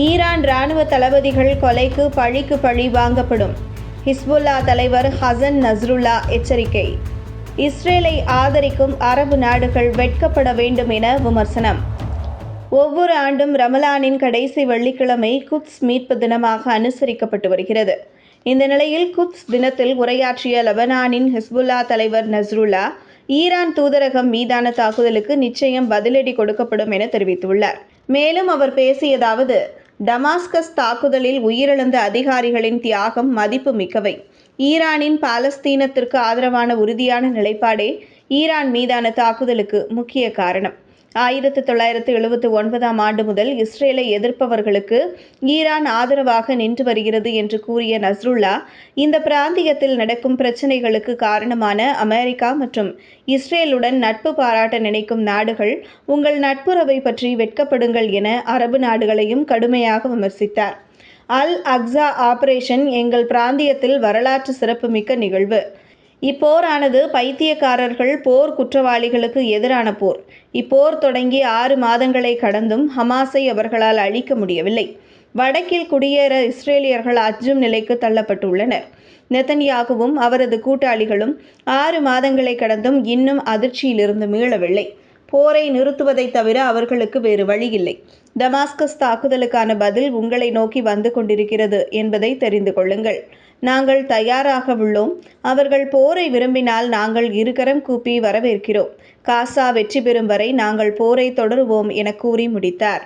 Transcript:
Iran ராணுவ தளபதிகள் கொலைக்கு பழிக்கு பழி வாங்கப்படும். ஹிஸ்புல்லா தலைவர் ஹசன் நஸ்ருல்லா எச்சரிக்கை. இஸ்ரேலை ஆதரிக்கும் அரபு நாடுகள் வெட்கப்பட வேண்டும் என விமர்சனம். ஒவ்வொரு ஆண்டும் ரமலானின் கடைசி வெள்ளிக்கிழமை குப்ஸ் மீட்பு தினமாக அனுசரிக்கப்பட்டு வருகிறது. இந்த நிலையில் குப்ஸ் தினத்தில் உரையாற்றிய லெபனானின் ஹிஸ்புல்லா தலைவர் நஸ்ருல்லா ஈரான் தூதரகம் மீதான தாக்குதலுக்கு நிச்சயம் பதிலடி கொடுக்கப்படும் என தெரிவித்துள்ளார். மேலும் அவர் பேசியதாவது டமாஸ்கஸ் தாக்குதலில் உயிரிழந்த அதிகாரிகளின் தியாகம் மதிப்பு மிக்கவை. ஈரானின் பாலஸ்தீனத்திற்கு ஆதரவான உறுதியான நிலைப்பாடே ஈரான் மீதான தாக்குதலுக்கு முக்கிய காரணம். ஆயிரத்து தொள்ளாயிரத்து எழுபத்து ஒன்பதாம் ஆண்டு முதல் இஸ்ரேலை எதிர்ப்பவர்களுக்கு ஈரான் ஆதரவாக நின்று வருகிறது என்று கூறிய நஸ்ருல்லா இந்த பிராந்தியத்தில் நடக்கும் பிரச்சினைகளுக்கு காரணமான அமெரிக்கா மற்றும் இஸ்ரேலுடன் நட்பு பாராட்ட நினைக்கும் நாடுகள் உங்கள் நட்புறவை பற்றி வெட்கப்படுங்கள் என அரபு நாடுகளையும் கடுமையாக விமர்சித்தார். அல் அக்ஸா ஆபரேஷன் எங்கள் பிராந்தியத்தில் வரலாற்று சிறப்புமிக்க நிகழ்வு. இப்போரானது பைத்தியக்காரர்கள் போர் குற்றவாளிகளுக்கு எதிரான போர். இப்போர் தொடங்கி ஆறு மாதங்களை கடந்தும் ஹமாஸை அவர்களால் அழிக்க முடியவில்லை. வடக்கில் குடியேற இஸ்ரேலியர்கள் அஞ்சும் நிலைக்கு தள்ளப்பட்டுள்ளனர். நெத்தன்யாகுவும் அவரது கூட்டாளிகளும் ஆறு மாதங்களை கடந்தும் இன்னும் அதிர்ச்சியிலிருந்து மீளவில்லை. போரை நிறுத்துவதை தவிர அவர்களுக்கு வேறு வழியில்லை. டமாஸ்கஸ் தாக்குதலுக்கான பதில் உங்களை நோக்கி வந்து கொண்டிருக்கிறது என்பதை தெரிந்து கொள்ளுங்கள். நாங்கள் தயாராக உள்ளோம் அவர்கள் போரை விரும்பினால் நாங்கள் இருகரம் கூப்பி வரவேற்கிறோம். காசா வெற்றி பெறும் வரை நாங்கள் போரை தொடருவோம் என கூறி முடித்தார்.